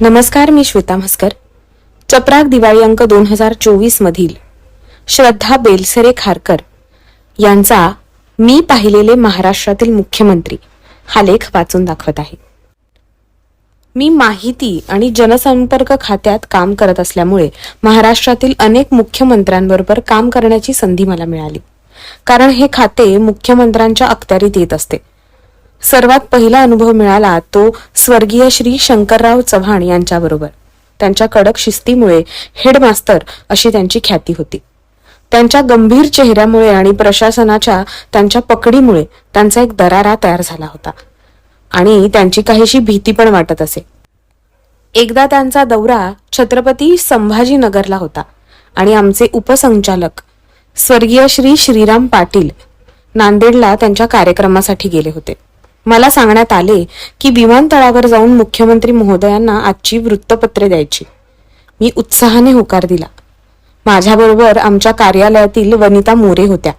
नमस्कार मी श्वेता म्हस्कर. चपराक दिवाळी अंक दोन हजार चोवीस मधील श्रद्धा बेलसरे खारकर यांचा मी पाहिलेले महाराष्ट्रातील मुख्यमंत्री हा लेख वाचून दाखवत आहे. मी माहिती आणि जनसंपर्क खात्यात काम करत असल्यामुळे महाराष्ट्रातील अनेक मुख्यमंत्र्यांबरोबर काम करण्याची संधी मला मिळाली. कारण हे खाते मुख्यमंत्र्यांच्या अखत्यारीत येत असते. सर्वात पहिला अनुभव मिळाला तो स्वर्गीय श्री शंकरराव चव्हाण यांच्याबरोबर. त्यांच्या कडक शिस्तीमुळे हेडमास्तर अशी त्यांची ख्याती होती. त्यांच्या गंभीर चेहऱ्यामुळे आणि प्रशासनाच्या त्यांच्या पकडीमुळे त्यांचा एक दरारा तयार झाला होता. आणि त्यांची काहीशी भीती पण वाटत असे. एकदा त्यांचा दौरा छत्रपती संभाजीनगरला होता आणि आमचे उपसंचालक स्वर्गीय श्री श्रीराम पाटील नांदेडला त्यांच्या कार्यक्रमासाठी गेले होते. मला सांगण्यात आले की विमानतळावर जाऊन मुख्यमंत्री महोदयांना आजची वृत्तपत्रे द्यायची. मी उत्साहाने होकार दिला. माझ्याबरोबर आमच्या कार्यालयातील वनिता मोरे होत्या.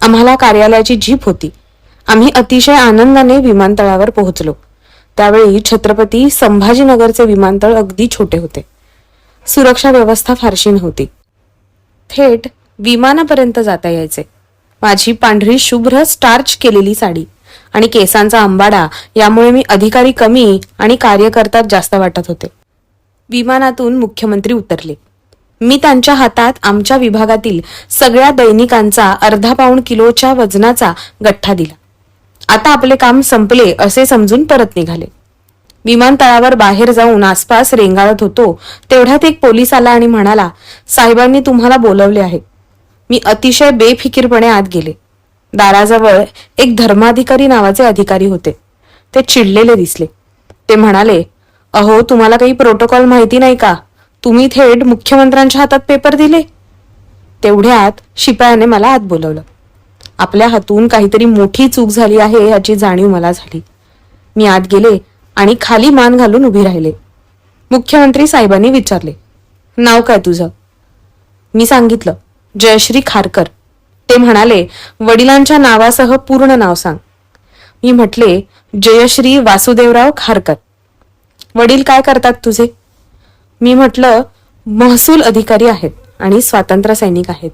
आम्हाला कार्यालयाची जीप होती. आम्ही अतिशय आनंदाने विमानतळावर पोहोचलो. त्यावेळी छत्रपती संभाजीनगरचे विमानतळ अगदी छोटे होते. सुरक्षा व्यवस्था फारशी नव्हती. थेट विमानापर्यंत जाता यायचे. माझी पांढरी शुभ्र स्टार्च केलेली साडी आणि केसांचा अंबाडा यामुळे मी अधिकारी कमी आणि कार्यकर्तात जास्त वाटत होते. विमानातून मुख्यमंत्री उतरले. मी त्यांच्या हातात आमच्या विभागातील सगळ्या दैनिकांचा अर्धा पाऊण किलोच्या वजनाचा गठ्ठा दिला. आता आपले काम संपले असे समजून परत निघाले. विमानतळावर बाहेर जाऊन आसपास रेंगाळत होतो तेवढ्यात एक पोलीस आला आणि म्हणाला साहेबांनी तुम्हाला बोलवले आहे. मी अतिशय बेफिकीरपणे आत गेले. दाराजवळ एक धर्माधिकारी नावाचे अधिकारी होते. ते चिडलेले दिसले. ते म्हणाले अहो तुम्हाला काही प्रोटोकॉल माहिती नाही का? तुम्ही थेट मुख्यमंत्र्यांच्या हातात पेपर दिले. तेवढ्यात शिपायाने मला आत बोलवलं. आपल्या हातून काहीतरी मोठी चूक झाली आहे याची जाणीव मला झाली. मी आत गेले आणि खाली मान घालून उभी राहिले. मुख्यमंत्री साहेबांनी विचारले नाव काय तुझं? मी सांगितलं जयश्री खारकर. ते म्हणाले वडिलांच्या नावासह पूर्ण नाव सांग. मी म्हटले जयश्री वासुदेवराव खारकर. वडील काय करतात तुझे? मी म्हटलं महसूल अधिकारी आहेत आणि स्वातंत्र्य सैनिक आहेत.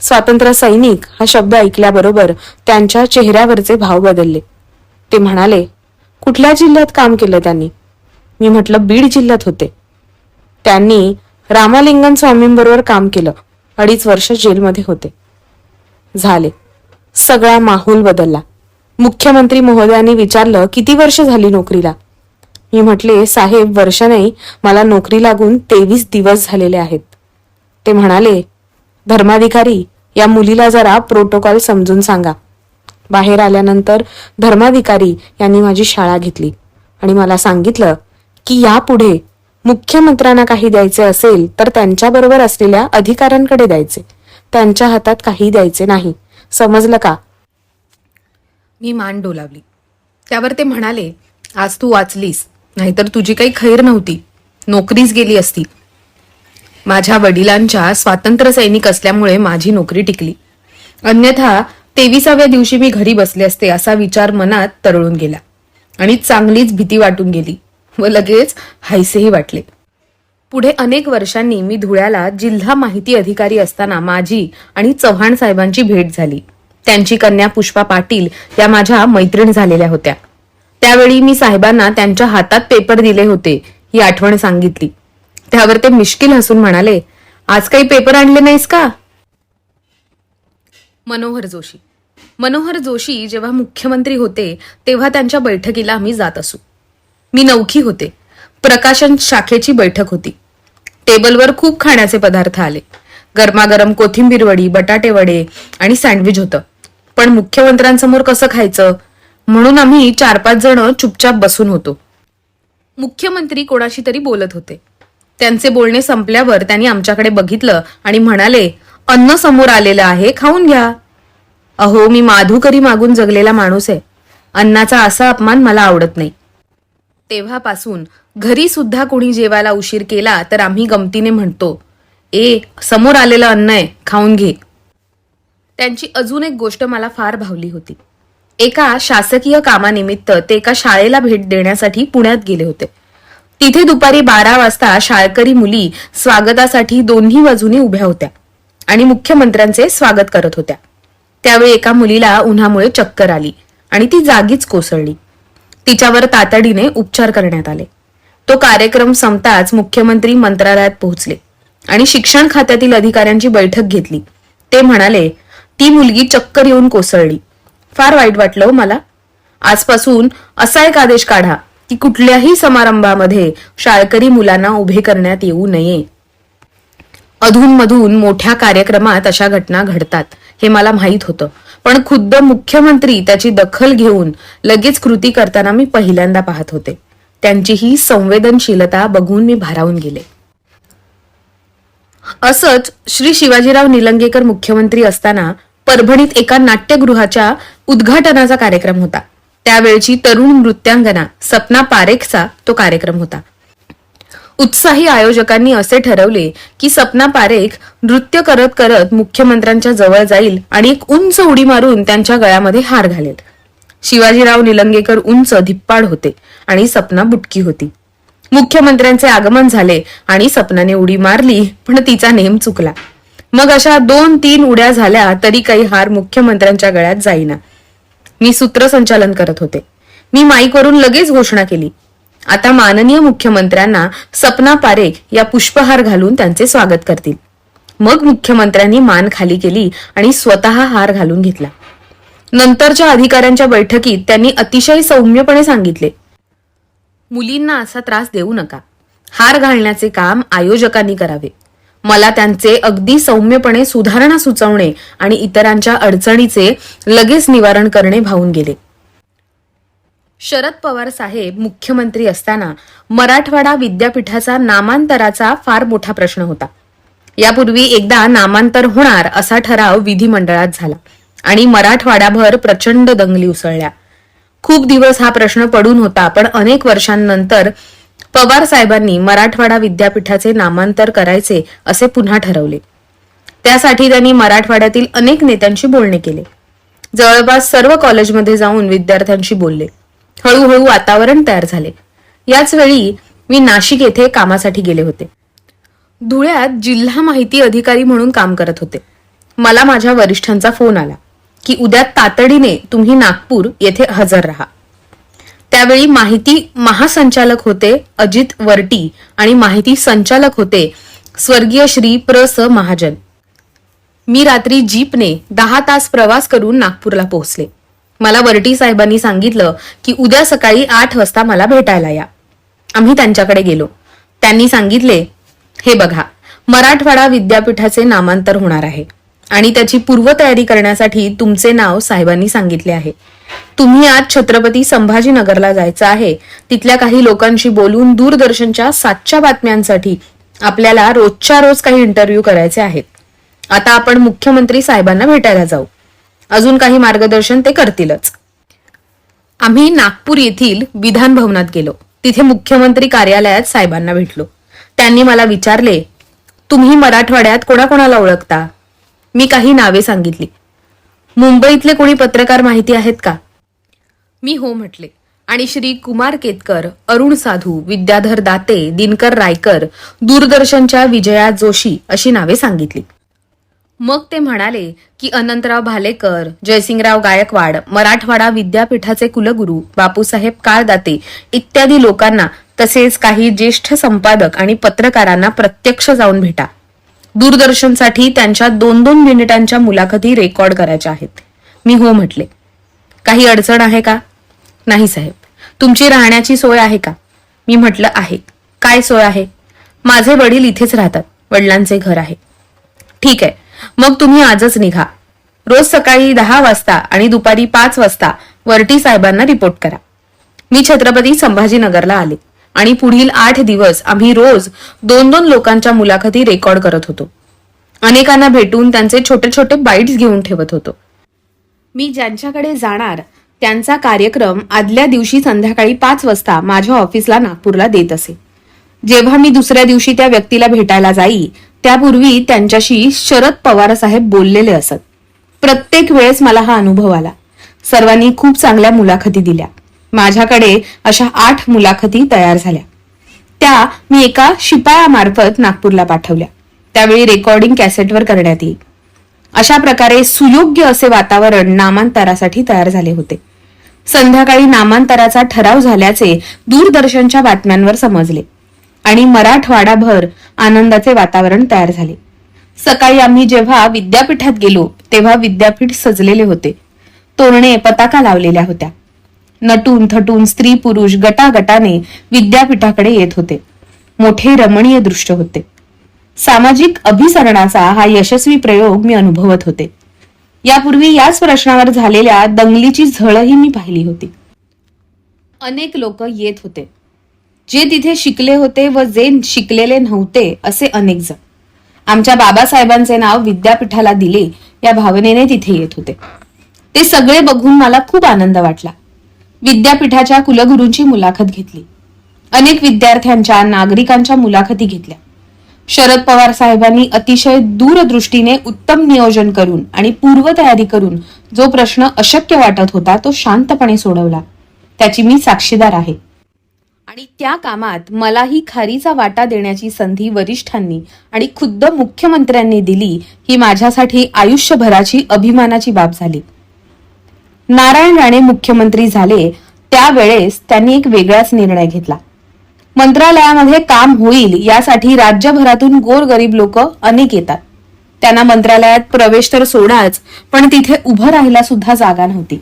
स्वातंत्र्य सैनिक? हा शब्द ऐकल्याबरोबर त्यांच्या चेहऱ्यावरचे भाव बदलले. ते म्हणाले कुठल्या जिल्ह्यात काम केलं त्यांनी? मी म्हटलं बीड जिल्ह्यात होते. त्यांनी रामालिंगन स्वामींबरोबर काम केलं अडीच वर्ष जेलमध्ये होते. झाले. सगळा माहोल बदलला. मुख्यमंत्री महोदयांनी विचारलं किती वर्ष झाली नोकरीला? मी म्हटले साहेब वर्ष नाही. मला नोकरी लागून तेवीस दिवस झालेले आहेत. ते म्हणाले धर्माधिकारी या मुलीला जरा प्रोटोकॉल समजून सांगा. बाहेर आल्यानंतर धर्माधिकारी यांनी माझी शाळा घेतली आणि मला सांगितलं की यापुढे मुख्यमंत्र्यांना काही द्यायचे असेल तर त्यांच्याबरोबर असलेल्या अधिकाऱ्यांकडे द्यायचे. त्यांच्या हातात काही द्यायचे नाही. समजलं का? मी मान डोलावली. त्यावर ते म्हणाले आज तू वाचलीस नाहीतर तुझी काही खैर नव्हती. नोकरीच गेली असती. माझ्या वडिलांच्या स्वातंत्र्य सैनिक असल्यामुळे माझी नोकरी टिकली. अन्यथा तेविसाव्या दिवशी मी घरी बसले असते असा विचार मनात तरळून गेला. आणि चांगलीच भीती वाटून गेली व लगेच हायसेही वाटले. पुढे अनेक वर्षांनी मी धुळ्याला जिल्हा माहिती अधिकारी असताना माझी आणि चव्हाण साहेबांची भेट झाली. त्यांची कन्या पुष्पा पाटील या माझ्या मैत्रीण झालेल्या होत्या. त्यावेळी मी साहेबांना त्यांच्या हातात पेपर दिले होते ही आठवण सांगितली. त्यावर ते मिश्किल हसून म्हणाले आज काही पेपर आणले नाहीस का? मनोहर जोशी. मनोहर जोशी जेव्हा मुख्यमंत्री होते तेव्हा त्यांच्या बैठकीला आम्ही जात असू. मी नौखी होते. प्रकाशन शाखेची बैठक होती. टेबलवर खूप खाण्याचे पदार्थ आले. गरमागरम कोथिंबीर वडी बटाटे वडे आणि सँडविच होतं. पण मुख्यमंत्र्यांसमोर कसं खायचं? म्हणून आम्ही चार पाच जण चुपचाप बसून होतो. मुख्यमंत्री कोणाशी तरी बोलत होते. त्यांचे बोलणे संपल्यावर त्यांनी आमच्याकडे बघितलं आणि म्हणाले अन्न समोर आलेलं आहे खाऊन घ्या. अहो मी माधुकरी मागून जगलेला माणूस आहे. अन्नाचा असा अपमान मला आवडत नाही. तेव्हापासून घरी सुद्धा कोणी जेवायला उशीर केला तर आम्ही गमतीने म्हणतो ए समोर आलेलं अन्न आहे खाऊन घे. त्यांची अजून एक गोष्ट मला फार भावली होती. एका शासकीय कामानिमित्त ते एका शाळेला भेट देण्यासाठी पुण्यात गेले होते. तिथे दुपारी बारा वाजता शाळकरी मुली स्वागतासाठी दोन्ही बाजूनी उभ्या होत्या आणि मुख्यमंत्र्यांचे स्वागत करत होत्या. त्यावेळी एका मुलीला उन्हामुळे चक्कर आली आणि ती जागीच कोसळली. तिच्यावर तातडीने उपचार करण्यात आले. तो कार्यक्रम संपताच मुख्यमंत्री मंत्रालयात पोहोचले आणि शिक्षण खात्यातील अधिकाऱ्यांची बैठक घेतली. ते म्हणाले ती मुलगी चक्कर येऊन कोसळली. फार वाईट वाटलं हो मला. आजपासून असा एक आदेश काढा की कुठल्याही समारंभामध्ये शाळकरी मुलांना उभे करण्यात येऊ नये. अधूनमधून मोठ्या कार्यक्रमात अशा घटना घडतात हे मला माहीत होतं. पण खुद्द मुख्यमंत्री त्याची दखल घेऊन लगेच कृती करताना मी पहिल्यांदा पाहत होते. त्यांची ही संवेदनशीलता बघून मी भारावून गेले. असंच श्री शिवाजीराव निलंगेकर मुख्यमंत्री असताना परभणीत एका नाट्यगृहाच्या उद्घाटनाचा कार्यक्रम होता. त्यावेळची तरुण नृत्यांगना सपना पारेखचा तो कार्यक्रम होता. उत्साही आयोजकांनी असे ठरवले की सपना पारेख नृत्य करत करत मुख्यमंत्र्यांच्या जवळ जाईल आणि एक उंच उडी मारून त्यांच्या गळ्यामध्ये हार घालेल. शिवाजीराव निलंगेकर उंच धिप्पाड होते आणि सपना बुटकी होती. मुख्यमंत्र्यांचे आगमन झाले आणि सपनाने उडी मारली पण तिचा नेम चुकला. मग अशा दोन तीन उड्या झाल्या तरी काही हार मुख्यमंत्र्यांच्या गळ्यात जाईना. मी सूत्रसंचालन करत होते. मी माईकवरून लगेच घोषणा केली. आता माननीय मुख्यमंत्र्यांना सपना पारेख या पुष्पहार घालून त्यांचे स्वागत करतील. मग मुख्यमंत्र्यांनी मान खाली केली आणि स्वतः हार घालून घेतला. नंतरच्या अधिकाऱ्यांच्या बैठकीत त्यांनी अतिशय सौम्यपणे सांगितले. मुलींना असा त्रास देऊ नका. हार घालण्याचे काम आयोजकांनी करावे. मला त्यांचे अगदी सौम्यपणे सुधारणा सुचवणे आणि इतरांच्या अडचणीचे लगेच निवारण करणे भावून गेले. शरद पवार साहेब मुख्यमंत्री असताना मराठवाडा विद्यापीठाचा नामांतराचा फार मोठा प्रश्न होता. यापूर्वी एकदा नामांतर होणार असा ठराव विधिमंडळात झाला आणि मराठवाड्याभर प्रचंड दंगली उसळल्या. खूप दिवस हा प्रश्न पडून होता पण अनेक वर्षांनंतर पवार साहेबांनी मराठवाडा विद्यापीठाचे नामांतर करायचे असे पुन्हा ठरवले. त्यासाठी त्यांनी मराठवाड्यातील अनेक नेत्यांशी बोलणे केले. जवळपास सर्व कॉलेजमध्ये जाऊन विद्यार्थ्यांशी बोलले. हळूहळू वातावरण तयार झाले. याच वेळी मी नाशिक येथे कामासाठी गेले होते. धुळ्यात जिल्हा माहिती अधिकारी म्हणून काम करत होते. मला माझ्या वरिष्ठांचा फोन आला की उद्या तातडीने तुम्ही नागपूर येथे हजर राहा. त्यावेळी माहिती महासंचालक होते अजित वर्टी आणि माहिती संचालक होते स्वर्गीय श्री प्र स महाजन. मी रात्री जीपने दहा तास प्रवास करून नागपूरला पोहोचले. मला वर्टी साहेबांनी सांगितलं की उद्या सकाळी आठ वाजता मला भेटायला या. आम्ही त्यांच्याकडे गेलो. त्यांनी सांगितले हे बघा मराठवाडा विद्यापीठाचे नामांतर होणार आहे आणि त्याची पूर्वतयारी करण्यासाठी तुमचे नाव साहेबांनी सांगितले आहे. तुम्ही आज छत्रपती संभाजीनगरला जायचं आहे. तिथल्या काही लोकांशी बोलून दूरदर्शनच्या सातच्या बातम्यांसाठी आपल्याला रोजच्या रोज काही इंटरव्ह्यू करायचे आहेत. आता आपण मुख्यमंत्री साहेबांना भेटायला जाऊ. अजून काही मार्गदर्शन ते करतीलच. आम्ही नागपूर येथील विधान भवनात गेलो. तिथे मुख्यमंत्री कार्यालयात साहेबांना भेटलो. त्यांनी मला विचारले तुम्ही मराठवाड्यात कोणाकोणाला ओळखता? मी काही नावे सांगितली. मुंबईतले कोणी पत्रकार माहिती आहेत का? मी हो म्हटले. आणि श्री कुमार केतकर अरुण साधू विद्याधर दाते दिनकर रायकर दूरदर्शनच्या विजया जोशी अशी नावे सांगितली. मग ते म्हणाले की अनंतराव भालेकर जयसिंगराव गायकवाड मराठवाडा विद्यापीठाचे कुलगुरू बापूसाहेब काळदाते इत्यादी लोकांना तसेच काही ज्येष्ठ संपादक आणि पत्रकारांना प्रत्यक्ष जाऊन भेटा. दूरदर्शनसाठी त्यांच्या दोन दोन मिनिटांच्या मुलाखती रेकॉर्ड करायच्या आहेत. मी हो म्हटले. काही अडचण आहे का? नाही साहेब. तुमची राहण्याची सोय आहे का? मी म्हटलं आहे. काय सोय आहे? माझे वडील इथेच राहतात. वडिलांचे घर आहे. ठीक आहे. मग तुम्ही आजच निघा. रोज सकाळी दहा वाजता आणि दुपारी पाच वाजता वर्टी साहेबांना रिपोर्ट करा. मी छत्रपती संभाजीनगरला आले आणि पुढील आठ दिवस आम्ही रोज दोन दोन लोकांच्या मुलाखती रेकॉर्ड करत होतो. अनेकांना भेटून त्यांचे छोटे छोटे बाईट्स घेऊन ठेवत होतो. मी ज्यांच्याकडे जाणार त्यांचा कार्यक्रम आदल्या दिवशी संध्याकाळी पाच वाजता माझ्या ऑफिसला नागपूरला देत असे. जेव्हा मी दुसऱ्या दिवशी त्या व्यक्तीला भेटायला जाई त्यापूर्वी त्यांच्याशी शरद पवार साहेब बोललेले असत. प्रत्येक वेळेस मला हा अनुभव आला. सर्वांनी खूप चांगल्या मुलाखती दिल्या. माझ्याकडे अशा आठ मुलाखती तयार झाल्या. त्या मी एका शिपायामार्फत नागपूरला पाठवल्या. त्यावेळी रेकॉर्डिंग कॅसेटवर करण्यात येईल. अशा प्रकारे सुयोग्य असे वातावरण नामांतरासाठी तयार झाले होते. संध्याकाळी नामांतराचा ठराव झाल्याचे दूरदर्शनच्या बातम्यांवर समजले. आणि मराठवाडाभर आनंदाचे वातावरण तयार झाले. सकाळी आम्ही जेव्हा विद्यापीठात गेलो तेव्हा विद्यापीठ सजलेले होते. तोरणे पताका लावलेल्या होत्या. नटून थटून स्त्री पुरुष गटागटाने विद्यापीठाकडे येत होते. मोठे रमणीय दृश्य होते. सामाजिक अभिसरणाचा हा यशस्वी प्रयोग मी अनुभवत होते. यापूर्वी याच प्रश्नावर झालेल्या दंगलीची झळही मी पाहिली होती. अनेक लोक येत होते. जे तिथे शिकले होते व जे शिकलेले नव्हते असे अनेक जण. आमच्या बाबासाहेबांचे नाव विद्यापीठाला दिले या भावनेने तिथे येत होते. ते सगळे बघून मला खूप आनंद वाटला. विद्यापीठाच्या कुलगुरूंची मुलाखत घेतली. अनेक विद्यार्थ्यांच्या नागरिकांच्या मुलाखती घेतल्या. शरद पवार साहेबांनी अतिशय दूरदृष्टीने उत्तम नियोजन करून आणि पूर्वतयारी करून जो प्रश्न अशक्य वाटत होता तो शांतपणे सोडवला. त्याची मी साक्षीदार आहे. आणि त्या कामात मलाही खारीचा वाटा देण्याची संधी वरिष्ठांनी आणि खुद्द मुख्यमंत्र्यांनी दिली ही माझ्यासाठी आयुष्यभराची अभिमानाची बाब झाली. नारायण राणे मुख्यमंत्री झाले त्यावेळेस त्यांनी एक वेगळाच निर्णय घेतला. मंत्रालयामध्ये काम होईल यासाठी राज्यभरातून गोरगरीब लोक अनेक येतात. त्यांना मंत्रालयात प्रवेश तर सोडाच पण तिथे उभं राहायला सुद्धा जागा नव्हती.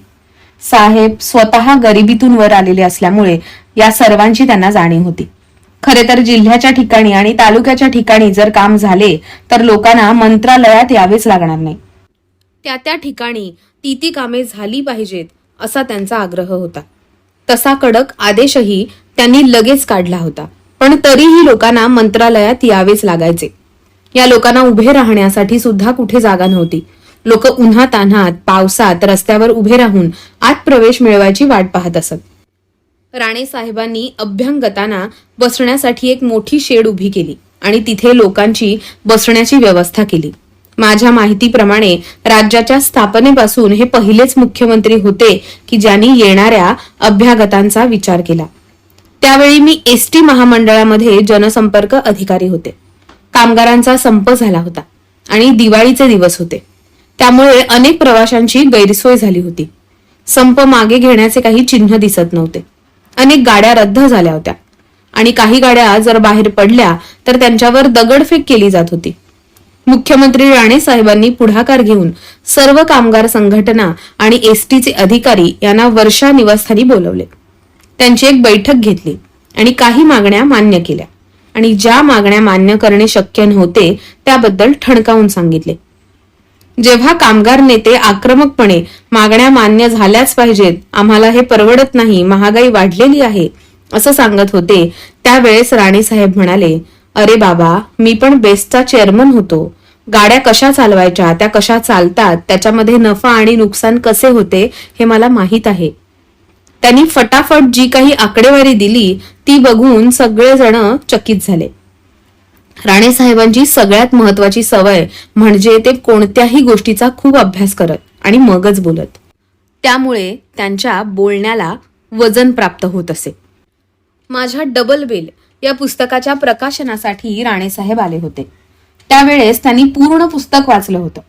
साहेब स्वतः गरिबीतून वर आलेले असल्यामुळे या सर्वांची त्यांना जाणीव होती. खरे तर जिल्ह्याच्या ठिकाणी आणि तालुक्याच्या ठिकाणी जर काम झाले तर लोकांना मंत्रालयात यावेच लागणार नाही. त्या त्या ठिकाणी ती ती कामे झाली पाहिजेत असा त्यांचा आग्रह होता. तसा कडक आदेशही त्यांनी लगेच काढला होता. पण तरीही लोकांना मंत्रालयात यावेच लागायचे. या लोकांना उभे राहण्यासाठी सुद्धा कुठे जागा नव्हती. लोक उन्हा तान्हात पावसात रस्त्यावर उभे राहून आत प्रवेश मिळवायची वाट पाहत असत. राणे साहेबांनी अभ्यंगताना बसण्यासाठी एक मोठी शेड उभी केली आणि तिथे लोकांची बसण्याची व्यवस्था केली. माझ्या माहितीप्रमाणे राज्याच्या स्थापनेपासून हे पहिलेच मुख्यमंत्री होते की ज्यांनी येणाऱ्या अभ्यागतांचा विचार केला. त्यावेळी मी एसटी महामंडळामध्ये जनसंपर्क अधिकारी होते. कामगारांचा संप झाला होता आणि दिवाळीचे दिवस होते. त्यामुळे अनेक प्रवाशांची गैरसोय झाली होती. संप मागे घेण्याचे काही चिन्ह दिसत नव्हते. अनेक गाड्या रद्द झाल्या होत्या. आणि काही गाड्या जर बाहेर पडल्या तर त्यांच्यावर दगडफेक केली जात होती. मुख्यमंत्री राणे साहेबांनी पुढाकार घेऊन सर्व कामगार संघटना आणि एसटीचे अधिकारी यांना वर्षा निवासस्थानी बोलवले. त्यांची एक बैठक घेतली आणि काही मागण्या मान्य केल्या. आणि ज्या मागण्या मान्य करणे शक्य नव्हते त्याबद्दल ठणकावून सांगितले. जेव्हा कामगार नेते आक्रमकपणे मागण्या मान्य झाल्याच पाहिजेत आम्हाला हे परवडत नाही महागाई वाढलेली आहे असं सांगत होते. त्यावेळेस राणेसाहेब म्हणाले अरे बाबा मी पण बेस्टचा चेअरमन होतो. गाड्या कशा चालवायच्या त्या कशा चालतात त्याच्यामध्ये नफा आणि नुकसान कसे होते हे मला माहीत आहे. त्यांनी फटाफट जी काही आकडेवारी दिली ती बघून सगळेजण चकित झाले. राणे साहेबांची सगळ्यात महत्वाची सवय म्हणजे ते कोणत्याही गोष्टीचा खूप अभ्यास करत आणि मगच बोलत. त्यामुळे त्यांच्या बोलण्याला वजन प्राप्त होत असे. माझ्या डबल बेल या पुस्तकाच्या प्रकाशनासाठी राणेसाहेब आले होते. त्यावेळेस त्यांनी पूर्ण पुस्तक वाचलं होतं.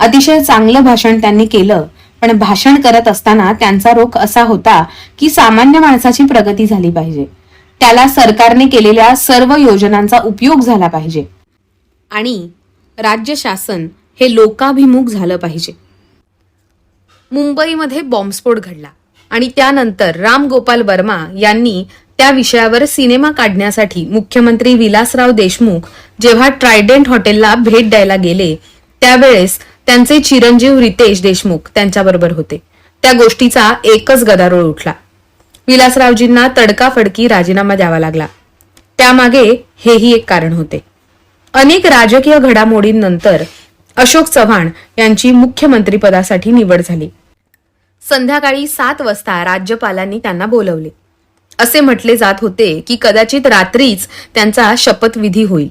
अतिशय चांगलं भाषण त्यांनी केलं पण भाषण करत असताना त्यांचा रोख असा होता की सामान्य माणसाची प्रगती झाली पाहिजे. त्याला सरकारने केलेल्या सर्व योजनांचा उपयोग झाला पाहिजे. आणि राज्य शासन हे लोकाभिमुख झालं पाहिजे. मुंबईमध्ये बॉम्बस्फोट घडला आणि त्यानंतर राम गोपाल वर्मा यांनी त्या विषयावर सिनेमा काढण्यासाठी मुख्यमंत्री विलासराव देशमुख जेव्हा ट्रायडेंट हॉटेलला भेट द्यायला गेले त्यावेळेस त्यांचे चिरंजीव रितेश देशमुख त्यांच्याबरोबर होते. त्या गोष्टीचा एकच गदारोळ उठला. विलासरावजींना तडकाफडकी राजीनामा द्यावा लागला. त्यामागे हेही एक कारण होते. अनेक राजकीय घडामोडींनंतर अशोक चव्हाण यांची मुख्यमंत्रीपदासाठी निवड झाली. संध्याकाळी सात वाजता राज्यपालांनी त्यांना बोलवले. असे म्हटले जात होते की कदाचित रात्रीच त्यांचा शपथविधी होईल.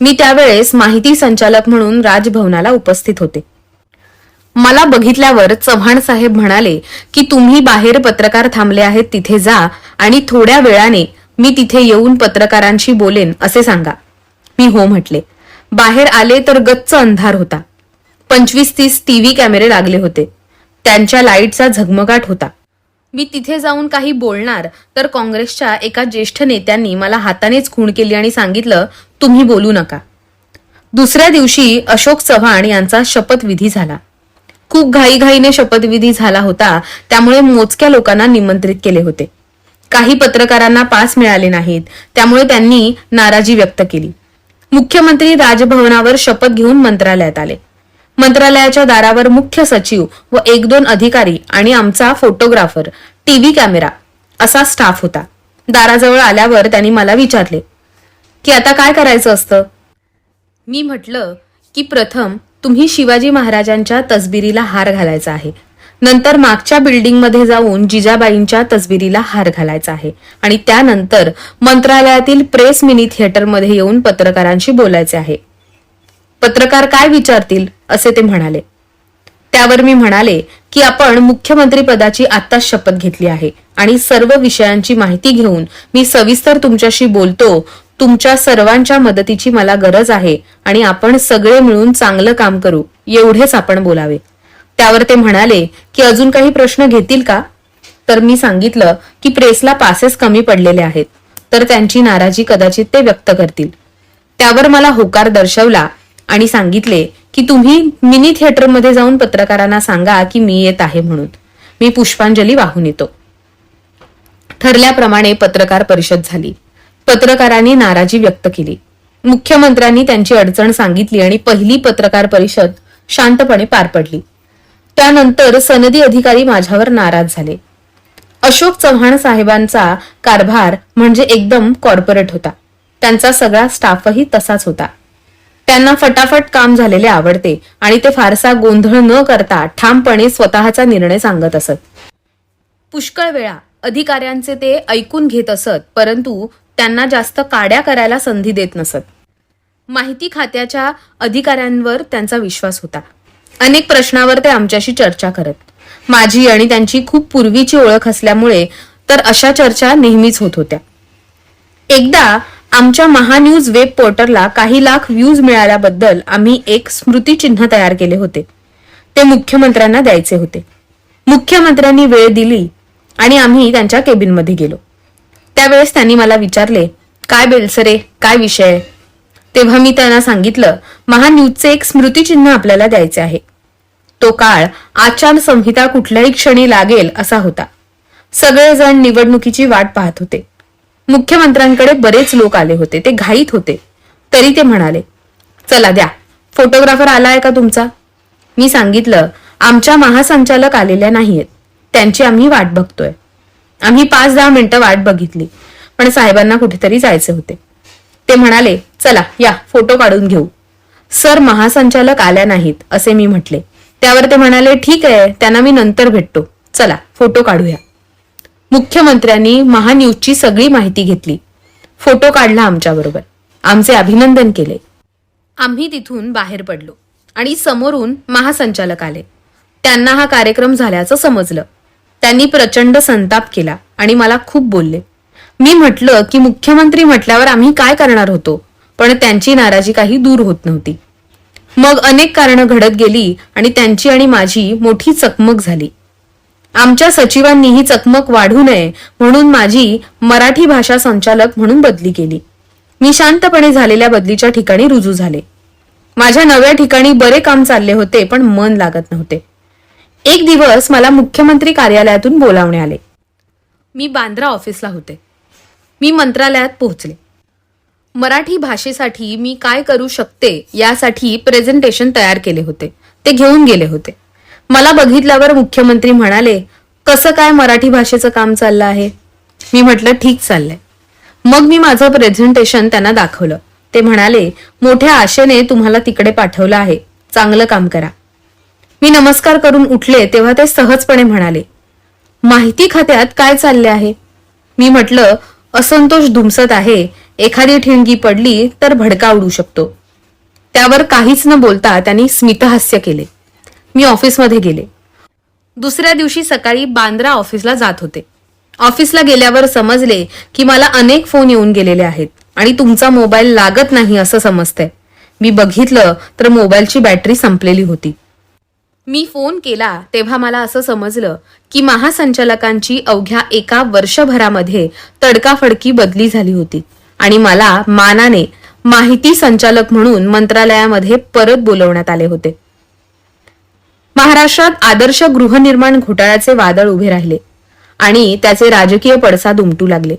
मी त्यावेळेस माहिती संचालक म्हणून राजभवनाला उपस्थित होते. मला बघितल्यावर चव्हाण साहेब म्हणाले की तुम्ही बाहेर पत्रकार थांबले आहेत तिथे जा आणि थोड्या वेळाने मी तिथे येऊन पत्रकारांशी बोलेन असे सांगा. मी हो म्हटले. बाहेर आले तर गच्च अंधार होता. पंचवीस तीस टीव्ही कॅमेरे लागले होते. त्यांच्या लाईटचा झगमगाट होता. मी तिथे जाऊन काही बोलणार तर काँग्रेसच्या एका ज्येष्ठ नेत्यांनी मला हातानेच खूण केली आणि सांगितलं तुम्ही बोलू नका. दुसऱ्या दिवशी अशोक चव्हाण यांचा शपथविधी झाला. खूप घाईघाईने शपथविधी झाला होता. त्यामुळे मोजक्या लोकांना निमंत्रित केले होते. काही पत्रकारांना पास मिळाले नाहीत. त्यामुळे त्यांनी नाराजी व्यक्त केली. मुख्यमंत्री राजभवनावर शपथ घेऊन मंत्रालयात आले. मंत्रालयाच्या दारावर मुख्य सचिव व एक दोन अधिकारी आणि आमचा फोटोग्राफर टीव्ही कॅमेरा असा स्टाफ होता. दाराजवळ आल्यावर त्यांनी मला विचारले की आता काय करायचं असतं? मी म्हटलं की प्रथम तुम्ही शिवाजी महाराजांच्या तसबिरीला हार घालायचा आहे. नंतर मागच्या बिल्डिंगमध्ये जाऊन जिजाबाईंच्या तसबिरीला हार घालायचा आहे. आणि त्यानंतर मंत्रालयातील प्रेस मिनी थिएटरमध्ये येऊन पत्रकारांशी बोलायचे आहे. पत्रकार काय विचारतील असे ते म्हणाले. त्यावर मी म्हणाले की आपण मुख्यमंत्री पदाची आत्ताच शपथ घेतली आहे. आणि सर्व विषयांची माहिती घेऊन मी सविस्तर तुमच्याशी बोलतो तुमच्या सर्वांच्या मदतीची मला गरज आहे आणि आपण सगळे मिळून चांगलं काम करू एवढेच आपण बोलावे. त्यावर ते म्हणाले की अजून काही प्रश्न घेतील का? तर मी सांगितलं की प्रेसला पासेस कमी पडलेले आहेत. तर त्यांची नाराजी कदाचित ते व्यक्त करतील. त्यावर मला होकार दर्शवला आणि सांगितले की तुम्ही मिनी थिएटरमध्ये जाऊन पत्रकारांना सांगा की मी येत आहे म्हणून. मी पुष्पांजली वाहून येतो. ठरल्याप्रमाणे पत्रकार परिषद झाली. पत्रकारांनी नाराजी व्यक्त केली. मुख्यमंत्र्यांनी त्यांची अडचण सांगितली आणि पहिली पत्रकार परिषद शांतपणे पार पडली. त्यानंतर सनदी अधिकारी माझ्यावर नाराज झाले. अशोक चव्हाण साहेबांचा कारभार म्हणजे एकदम कॉर्पोरेट होता. त्यांचा सगळा स्टाफही तसाच होता. त्यांना फटाफट काम झालेले आवडते आणि ते फारसा गोंधळ न करता ठामपणे स्वतःचा निर्णय सांगत असत. पुष्कळ वेळा अधिकाऱ्यांचे ते ऐकून घेत असत परंतु त्यांना जास्त काड्या करायला संधी देत नसत. माहिती खात्याच्या अधिकाऱ्यांवर त्यांचा विश्वास होता. अनेक प्रश्नावर ते आमच्याशी चर्चा करत. माझी आणि त्यांची खूप पूर्वीची ओळख असल्यामुळे तर अशा चर्चा नेहमीच होत होत्या. एकदा आमच्या महान्यूज वेब पोर्टलला काही लाख व्ह्यूज मिळाल्याबद्दल आम्ही एक स्मृतिचिन्ह तयार केले होते. ते मुख्यमंत्र्यांना द्यायचे होते. मुख्यमंत्र्यांनी वेळ दिली आणि आम्ही त्यांच्या केबिनमध्ये गेलो. त्यावेळेस त्यांनी मला विचारले काय बेलसरे? काय विषय? तेव्हा मी त्यांना सांगितलं महान्यूजचे एक स्मृतिचिन्ह आपल्याला द्यायचे आहे. तो काळ आचारसंहिता कुठल्याही क्षणी लागेल असा होता. सगळेजण निवडणुकीची वाट पाहत होते. मुख्यमंत्र्यांकडे बरेच लोक आले होते ते घाईत होते. तरी ते म्हणाले चला द्या. फोटोग्राफर आला आहे का तुमचा? मी सांगितलं आमच्या महासंचालक आलेल्या नाहीयेत. त्यांची आम्ही वाट बघतोय. आम्ही पाच दहा मिनिटं वाट बघितली. पण साहेबांना कुठेतरी जायचे होते. ते म्हणाले चला या फोटो काढून घेऊ. सर महासंचालक आल्या नाहीत असे मी म्हटले. त्यावर ते म्हणाले ठीक आहे त्यांना मी नंतर भेटतो. चला फोटो काढूया. मुख्यमंत्र्यांनी महान्यूजची सगळी माहिती घेतली. फोटो काढला आमच्याबरोबर. आमचे अभिनंदन केले. आम्ही तिथून बाहेर पडलो आणि समोरून महासंचालक आले. त्यांना हा कार्यक्रम झाल्याचं समजलं. त्यांनी प्रचंड संताप केला आणि मला खूप बोलले. मी म्हटलं की मुख्यमंत्री म्हटल्यावर आम्ही काय करणार होतो? पण त्यांची नाराजी काही दूर होत नव्हती. मग अनेक कारणं घडत गेली आणि त्यांची आणि माझी मोठी चकमक झाली. आमच्या सचिवांनी ही चकमक वाढू नये म्हणून माझी मराठी भाषा संचालक म्हणून बदली केली. मी शांतपणे झालेल्या बदलीच्या ठिकाणी रुजू झाले. माझ्या नव्या ठिकाणी बरे काम चालले होते पण मन लागत नव्हते. एक दिवस मला मुख्यमंत्री कार्यालयातून बोलावणे आले. मी बांद्रा ऑफिसला होते. मी मंत्रालयात पोहोचले. मराठी भाषेसाठी मी काय करू शकते यासाठी प्रेझेंटेशन तयार केले होते. ते घेऊन गेले होते. मला बघितल्यावर मुख्यमंत्री म्हणाले कसं काय मराठी भाषेचं काम चाललं आहे? मी म्हटलं ठीक चाललंय. मग मी माझं प्रेझेंटेशन त्यांना दाखवलं. ते म्हणाले मोठ्या आशेने तुम्हाला तिकडे पाठवलं आहे. चांगलं काम करा. मी नमस्कार करून उठले तेव्हा ते सहजपणे म्हणाले माहिती खात्यात काय चालले आहे? मी म्हटलं असंतोष धुमसत आहे. एखादी ठिणगी पडली तर भडका उडू शकतो. त्यावर काहीच न बोलता त्यांनी स्मितहास्य केले. मी ऑफिसमध्ये गेले. दुसऱ्या दिवशी सकाळी बांद्रा ऑफिसला जात होते. ऑफिसला गेल्यावर समजले की मला अनेक फोन येऊन गेलेले आहेत आणि तुमचा मोबाईल लागत नाही असं समजतंय. मी बघितलं तर मोबाईलची बॅटरी संपलेली होती. मी फोन केला तेव्हा मला असं समजलं की महासंचालकांची अवघ्या एका वर्षभरामध्ये तडकाफडकी बदली झाली होती. आणि मला मानाने माहिती संचालक म्हणून मंत्रालयामध्ये परत बोलवण्यात आले होते. महाराष्ट्रात आदर्श गृहनिर्माण घोटाळ्याचे वादळ उभे राहिले आणि त्याचे राजकीय पडसाद उमटू लागले.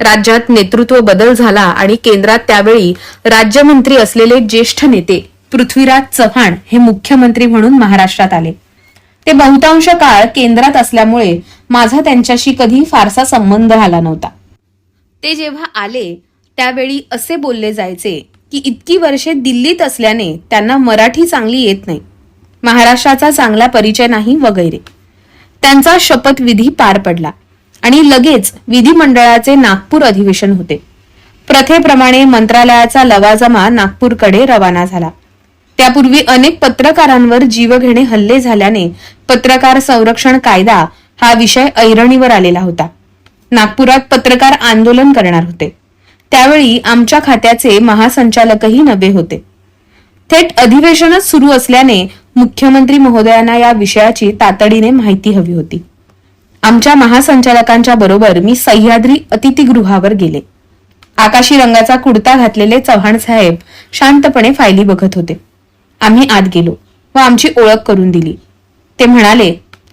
राज्यात नेतृत्व बदल झाला आणि केंद्रात त्यावेळी राज्यमंत्री असलेले ज्येष्ठ नेते पृथ्वीराज चव्हाण हे मुख्यमंत्री म्हणून महाराष्ट्रात आले. ते बहुतांश काळ केंद्रात असल्यामुळे माझा त्यांच्याशी कधी फारसा संबंध आला नव्हता. ते जेव्हा आले त्यावेळी असे बोलले जायचे की इतकी वर्षे दिल्लीत असल्याने त्यांना मराठी चांगली येत नाही. महाराष्ट्राचा चांगला परिचय नाही वगैरे. त्यांचा शपथविधी पार पडला आणि लगेच विधिमंडळाचे नागपूर अधिवेशन होते. प्रथेप्रमाणे मंत्रालयाचा लवाजमा नागपूरकडे रवाना झाला. त्यापूर्वी अनेक पत्रकारांवर जीवघेणे हल्ले झाल्याने पत्रकार संरक्षण कायदा हा विषय ऐरणीवर आलेला होता. नागपुरात पत्रकार आंदोलन करणार होते. त्यावेळी आमच्या खात्याचे महासंचालकही नवे होते. थेट अधिवेशनच सुरू असल्याने मुख्यमंत्री महोदयांना या विषयाची तातडीने माहिती हवी होती. आमच्या महासंचालकांच्या बरोबर मी सह्याद्री अतिथीगृहावर गेले. आकाशी रंगाचा कुडता घातलेले चव्हाण साहेब शांतपणे फायली बघत होते. आम्ही आत गेलो. व आमची ओळख करून दिली. ते म्हणाले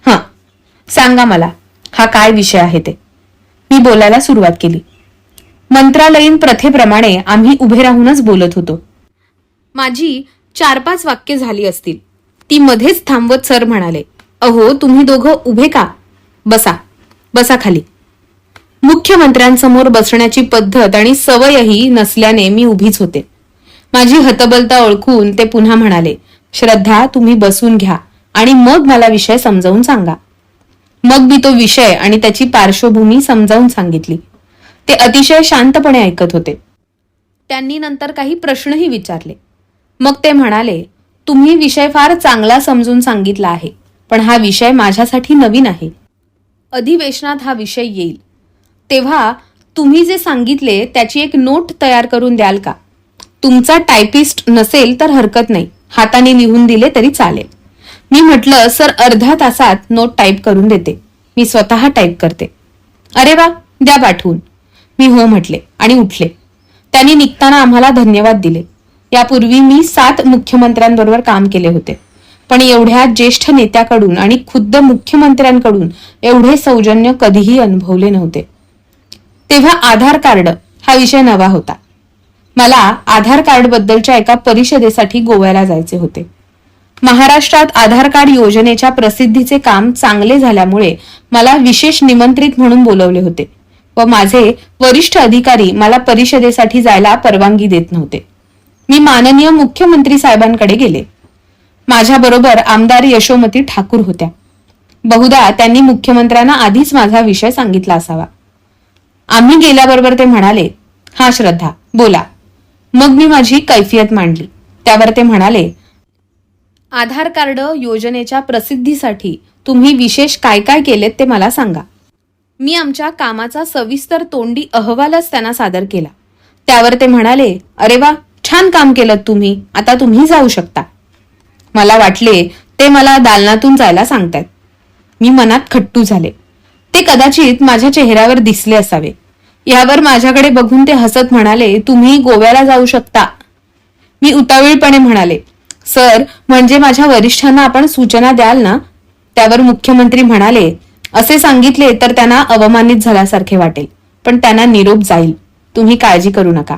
हां सांगा मला हा काय विषय आहे ते? मी बोलायला सुरुवात केली. मंत्रालयीन प्रथेप्रमाणे आम्ही उभे राहूनच बोलत होतो. माझी चार पाच वाक्य झाली असतील. ती मध्येच थांबवत सर म्हणाले अहो तुम्ही दोघं उभे का? बसा बसा खाली. मुख्यमंत्र्यांसमोर बसण्याची पद्धत आणि सवयही नसल्याने मी उभीच होते. माझी हतबलता ओळखून ते पुन्हा म्हणाले श्रद्धा तुम्ही बसून घ्या आणि मग मला विषय समजावून सांगा. मग मी तो विषय आणि त्याची पार्श्वभूमी समजावून सांगितली. ते अतिशय शांतपणे ऐकत होते. त्यांनी नंतर काही प्रश्नही विचारले. मग ते म्हणाले तुम्ही विषय फार चांगला समजून सांगितला आहे पण हा विषय माझ्यासाठी नवीन आहे. अधिवेशनात हा विषय येईल. तेव्हा तुम्ही जे सांगितले त्याची एक नोट तयार करून द्याल का? तुमचा टायपिस्ट नसेल तर हरकत नाही. हाताने लिहून दिले तरी चालेल. मी म्हटलं सर अर्ध्या तासात नोट टाईप करून देते. मी स्वतः टाईप करते. अरे वा द्या पाठवून. मी हो म्हटले आणि उठले. त्यांनी निघताना आम्हाला धन्यवाद दिले. यापूर्वी मी सात मुख्यमंत्र्यांबरोबर काम केले होते. पण एवढ्या ज्येष्ठ नेत्याकडून आणि खुद्द मुख्यमंत्र्यांकडून एवढे सौजन्य कधीही अनुभवले नव्हते. तेव्हा आधार कार्ड हा विषय नवा होता. मला आधार कार्ड बद्दलच्या एका परिषदेसाठी गोव्याला जायचे होते. महाराष्ट्रात आधार कार्ड योजनेच्या प्रसिद्धीचे काम चांगले झाल्यामुळे मला विशेष निमंत्रित म्हणून बोलवले होते व माझे वरिष्ठ अधिकारी मला परिषदेसाठी जायला परवानगी देत नव्हते. मी माननीय मुख्यमंत्री साहेबांकडे गेले. माझ्याबरोबर आमदार यशोमती ठाकूर होत्या. बहुधा त्यांनी मुख्यमंत्र्यांना आधीच माझा विषय सांगितला असावा. आम्ही गेल्याबरोबर ते म्हणाले हा श्रद्धा बोला. मग मी माझी कैफियत मांडली. त्यावर ते म्हणाले आधार कार्ड योजनेच्या प्रसिद्धीसाठी तुम्ही विशेष काय काय केलेत ते मला सांगा. मी आमच्या कामाचा सविस्तर तोंडी अहवालच त्यांना सादर केला. त्यावर ते म्हणाले अरे वा छान काम केलं तुम्ही. आता तुम्ही जाऊ शकता. मला वाटले ते मला दालनातून जायला सांगतायत. मी मनात खट्टू झाले. ते कदाचित माझ्या चेहऱ्यावर दिसले असावे. यावर माझ्याकडे बघून ते हसत म्हणाले तुम्ही गोव्याला जाऊ शकता. मी उतावीळपणे म्हणाले सर म्हणजे माझ्या वरिष्ठांना आपण सूचना द्याल ना? त्यावर मुख्यमंत्री म्हणाले असे सांगितले तर त्यांना अवमानित झाल्यासारखे वाटेल पण त्यांना निरोप जाईल. तुम्ही काळजी करू नका.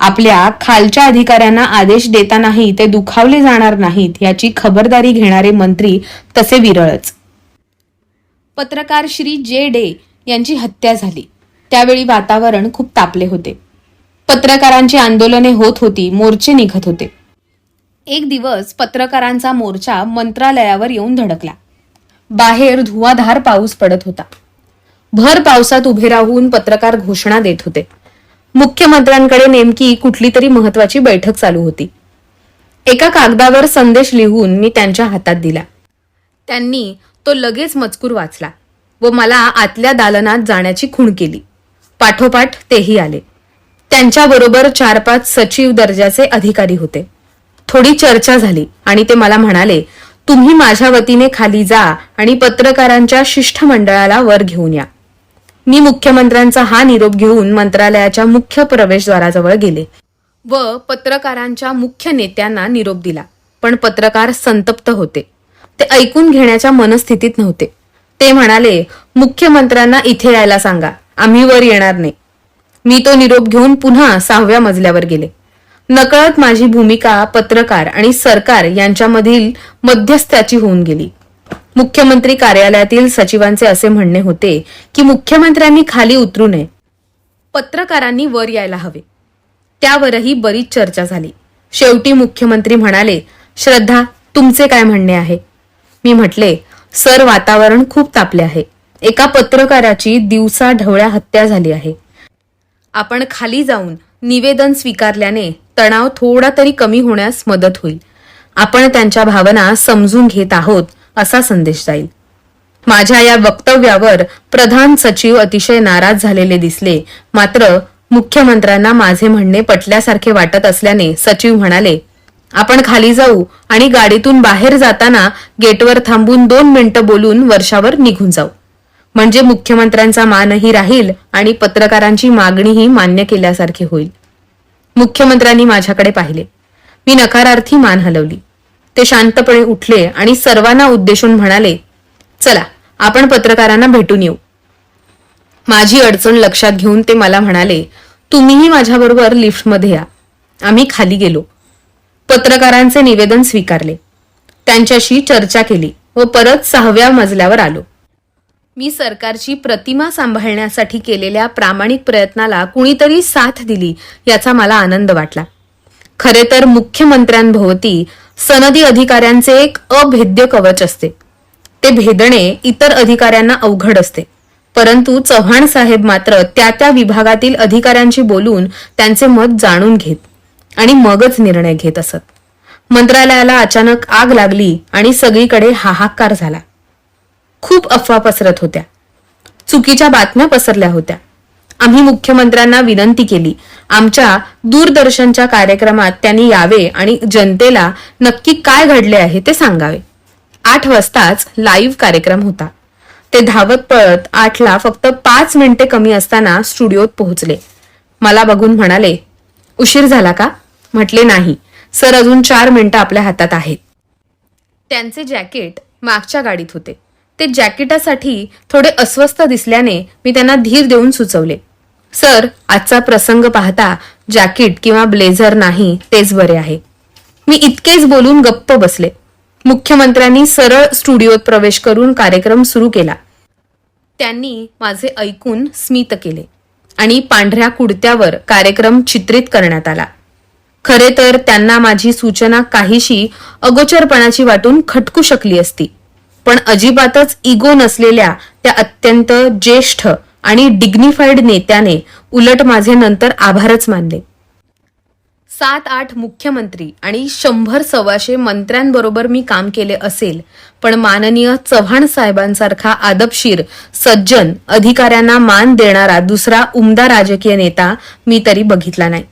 आपल्या खालच्या अधिकाऱ्यांना आदेश देतानाही ते दुखावले जाणार नाहीत याची खबरदारी घेणारे मंत्री तसे विरळच. पत्रकार श्री जे डे यांची हत्या झाली. त्यावेळी वातावरण खूप तापले होते. पत्रकारांची आंदोलने होत होती मोर्चे निघत होते. एक दिवस पत्रकारांचा मोर्चा मंत्रालयावर येऊन धडकला. बाहेर धुवाधार पाऊस पडत होता. भर पावसात उभे राहून पत्रकार घोषणा देत होते. मुख्यमंत्र्यांकडे नेमकी कुठली तरी महत्वाची बैठक चालू होती. एका कागदावर संदेश लिहून मी त्यांच्या हातात दिला. त्यांनी तो लगेच मजकूर वाचला व मला आतल्या दालनात जाण्याची खूण केली. पाठोपाठ तेही आले. त्यांच्याबरोबर चार पाच सचिव दर्जाचे अधिकारी होते. थोडी चर्चा झाली आणि ते मला म्हणाले तुम्ही माझ्या वतीने खाली जा आणि पत्रकारांच्या शिष्टमंडळाला वर घेऊन या. मी मुख्यमंत्र्यांचा हा निरोप घेऊन मंत्रालयाच्या मुख्य प्रवेशद्वाराजवळ गेले व पत्रकारांच्या मुख्य नेत्यांना निरोप दिला. पण पत्रकार संतप्त होते. ते ऐकून घेण्याच्या मनस्थितीत नव्हते. ते म्हणाले मुख्यमंत्र्यांना इथे यायला सांगा. आम्ही वर येणार नाही. मी तो निरोप घेऊन पुन्हा सहाव्या मजल्यावर गेले. नकळत माझी भूमिका पत्रकार आणि सरकार यांच्यामधील मध्यस्थाची होऊन गेली. मुख्यमंत्री कार्यालयातील सचिवांचे असे म्हणणे होते की मुख्यमंत्र्यांनी खाली उतरू नये. पत्रकारांनी वर यायला हवे. त्यावरही बरीच चर्चा झाली. शेवटी मुख्यमंत्री म्हणाले श्रद्धा तुमचे काय म्हणणे आहे? मी म्हटले सर वातावरण खूप तापले आहे. एका पत्रकाराची दिवसा ढवळ्या हत्या झाली आहे. आपण खाली जाऊन निवेदन स्वीकारल्याने तणाव थोडा तरी कमी होण्यास मदत होईल. आपण त्यांच्या भावना समजून घेत आहोत असा संदेश जाईल. माझ्या या वक्तव्यावर प्रधान सचिव अतिशय नाराज झालेले दिसले. मात्र मुख्यमंत्र्यांना माझे म्हणणे पटल्यासारखे वाटत असल्याने सचिव म्हणाले आपण खाली जाऊ आणि गाडीतून बाहेर जाताना गेटवर थांबून दोन मिनिटं बोलून वर्षावर निघून जाऊ. म्हणजे मुख्यमंत्र्यांचा मानही राहील आणि पत्रकारांची मागणीही मान्य केल्यासारखी होईल. मुख्यमंत्र्यांनी माझ्याकडे पाहिले. मी नकारार्थी मान हलवली. ते शांतपणे उठले आणि सर्वांना उद्देशून म्हणाले चला आपण पत्रकारांना भेटून येऊ. माझी अडचण लक्षात घेऊन ते मला म्हणाले तुम्हीही माझ्याबरोबर लिफ्टमध्ये या. आम्ही खाली गेलो. पत्रकारांचे निवेदन स्वीकारले. त्यांच्याशी चर्चा केली व परत सहाव्या मजल्यावर आलो. मी सरकारची प्रतिमा सांभाळण्यासाठी केलेल्या प्रामाणिक प्रयत्नाला कुणीतरी साथ दिली याचा मला आनंद वाटला. खरे तर मुख्यमंत्र्यांभोवती सनदी अधिकाऱ्यांचे एक अभेद्य कवच असते. ते भेदणे इतर अधिकाऱ्यांना अवघड असते. परंतु चव्हाण साहेब मात्र त्या त्या विभागातील अधिकाऱ्यांशी बोलून त्यांचे मत जाणून घेत आणि मगच निर्णय घेत असत. मंत्रालयाला अचानक आग लागली आणि सगळीकडे हाहाकार झाला. खूप अफवा पसरत होत्या. चुकीच्या बातम्या पसरल्या होत्या. आम्ही मुख्यमंत्र्यांना विनंती केली आमच्या दूरदर्शनच्या कार्यक्रमात त्यांनी यावे आणि जनतेला नक्की काय घडले आहे ते सांगावे. आठ वाजताच लाईव्ह कार्यक्रम होता. ते धावत पळत आठला फक्त पाच मिनिटे कमी असताना स्टुडिओत पोहोचले. मला बघून म्हणाले उशीर झाला का? म्हटले नाही. सर अजून चार मिनिटं आपल्या हातात आहेत. त्यांचे जॅकेट मागच्या गाडीत होते. ते जॅकेटासाठी थोडे अस्वस्थ दिसल्याने मी त्यांना धीर देऊन सुचवले. सर आजचा प्रसंग पाहता जॅकेट किंवा ब्लेझर नाही तेच बरे आहे. मी इतकेच बोलून गप्प बसले. मुख्यमंत्र्यांनी सरळ स्टुडिओत प्रवेश करून कार्यक्रम सुरू केला. त्यांनी माझे ऐकून स्मित केले आणि पांढऱ्या कुडत्यावर कार्यक्रम चित्रित करण्यात आला. खरे तर त्यांना माझी सूचना काहीशी अगोचरपणाची वाटून खटकू शकली असती. पण अजिबातच इगो नसलेल्या त्या अत्यंत ज्येष्ठ आणि डिग्निफाईड नेत्याने उलट माझे नंतर आभारच मानले. सात आठ मुख्यमंत्री आणि शंभर सव्वाशे मंत्र्यांबरोबर मी काम केले असेल पण माननीय चव्हाण साहेबांसारखा आदबशीर सज्जन अधिकाऱ्यांना मान देणारा दुसरा उमदा राजकीय नेता मी तरी बघितला नाही.